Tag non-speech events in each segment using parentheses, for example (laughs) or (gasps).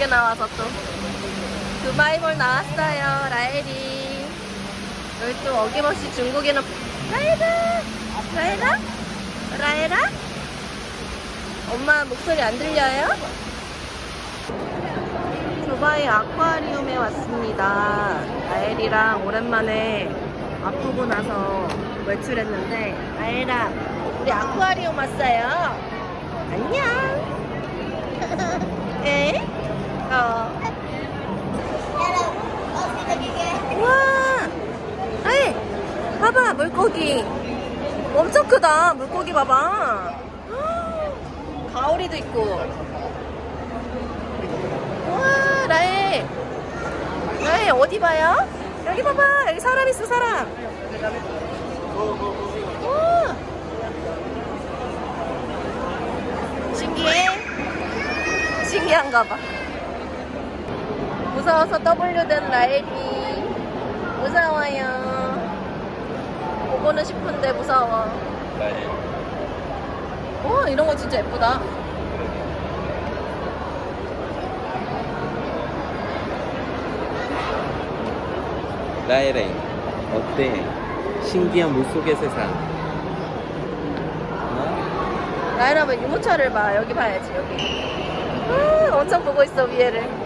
늦게 나와서 또 두바이몰 나왔어요 라엘이. 여기 또 어김없이 중국에는 라엘아! 라엘아? 라엘아? 엄마 목소리 안 들려요? 두바이 아쿠아리움에 왔습니다. 라엘이랑 오랜만에 아프고 나서 외출했는데 라엘아 우리 아쿠아리움 왔어요. 안녕! (laughs) 에? 어. 와! 에이! 봐봐, 물고기. 엄청 크다, 물고기 봐봐. (gasps) 가오리도 있고. 와, 라엘. 라엘, 어디 봐요? 여기 봐봐, 여기 사람 있어, 사람. 와! 신기해? 신기한가 봐. 무서워서 W된 라엘이 무서워요. 보고는 싶은데 무서워. 와 이런 거 진짜 예쁘다. 라엘에 어때? 신기한 물속의 세상. 어? 라엘아 왜 유모차를 봐? 여기 봐야지 여기. 아, 엄청 보고 있어 위에를.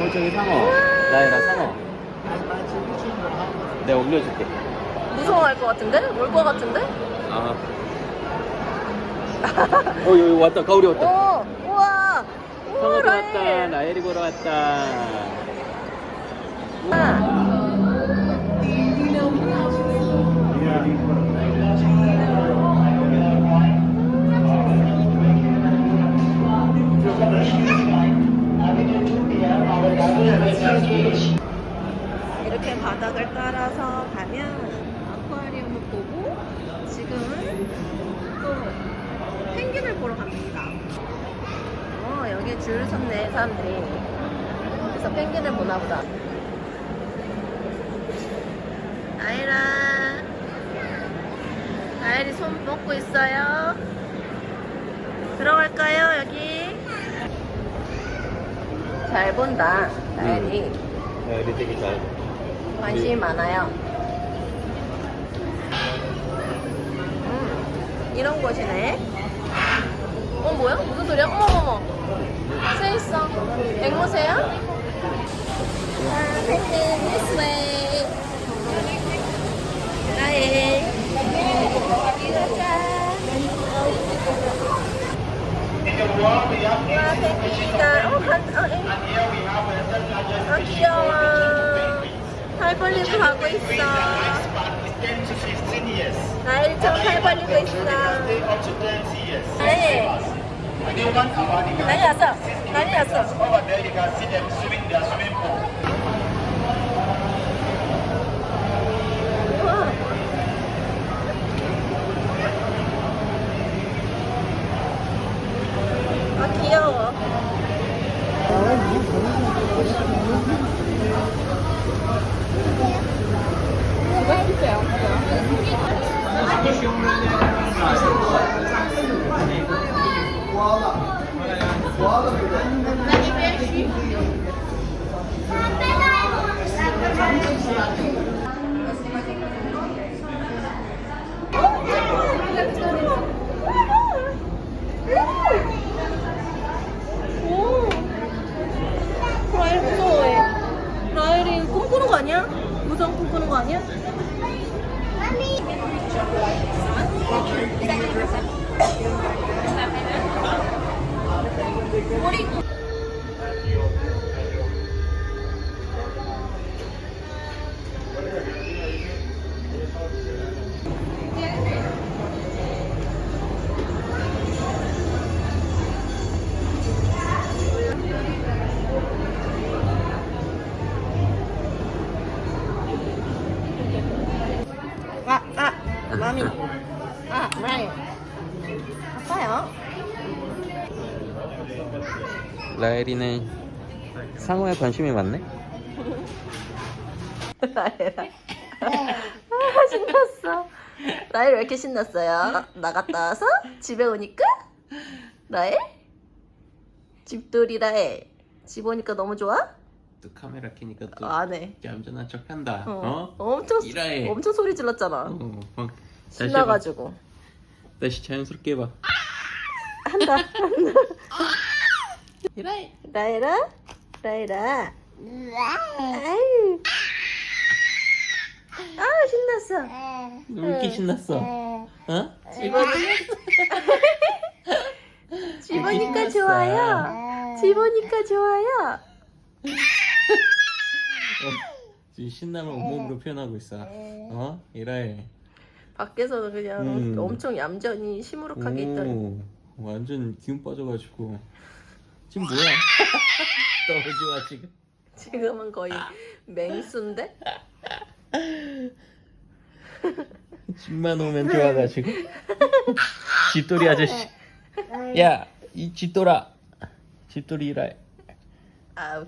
어 저기 상어. 라엘아 상어. 내가 올려줄게. 무서워할 것 같은데? 올 것 같은데? 아. 어 여기 왔다 가오리 왔다. 오 우와. 우와 상어도 왔다. 라엘. 라엘이 보러 왔다. 이렇게 바닥을 따라서 가면 아쿠아리움을 보고 지금은 또 펭귄을 보러 갑니다. 어, 여기 줄 섰네, 사람들이. 그래서 펭귄을 보나 보다. 아이라. 아이리 손 뻗고 있어요. 들어갈까요, 여기? 잘 본다, 아이리. 라엘이 되게 잘. 관심이 많아요. 음, 이런 곳이네. 어, 뭐야? 무슨 소리야? 어머머머. 새 있어. 앵무새야? 아, way. 나의. 와, 펭귄이다. 어, 간, 어, 앵. 아, 귀여워. 팔 벌리고 가고 있어. 나일처럼 팔 벌리고 있어. 네. 난리 났어. 난리 났어. 우와. 아, 귀여워. 라엘이 꿈꾸는 거 아니야? 무서운 꿈꾸는 거 아니야? 아, 아. 아, 라엘. 라엘이는 상어에 관심이 많네. 라엘아. 아, 신났어. 라엘 왜 이렇게 신났어요? 나갔다 와서 집에 오니까? 라엘? 집돌이 라엘. 집 오니까 너무 좋아? 또 카메라 켜니까 또 안 해. 얌전한 척한다. 어. 어? 엄청 이라해. 엄청 소리 질렀잖아. 어, 어. 다시 해봐. 신나가지고 다시 자연스럽게 해봐. 한다 한다. 라이라 라이라. 아유. 아 신났어. 왜 이렇게 신났어? 어? 집 오니까 신났어. 좋아요. 집 오니까 좋아요. 지금 신남을 온몸으로 표현하고 있어. 어? 이라해. 밖에서는 그냥 음. 엄청 얌전히 시무룩하게 있더니 오, 완전 기운 빠져가지고 지금 뭐야? 너무 좋아 지금. 지금은 거의 맹수인데? 집만 오면 좋아가지고. 집돌이 아저씨. 야, 이 집돌아. 집돌이 이라해. 아.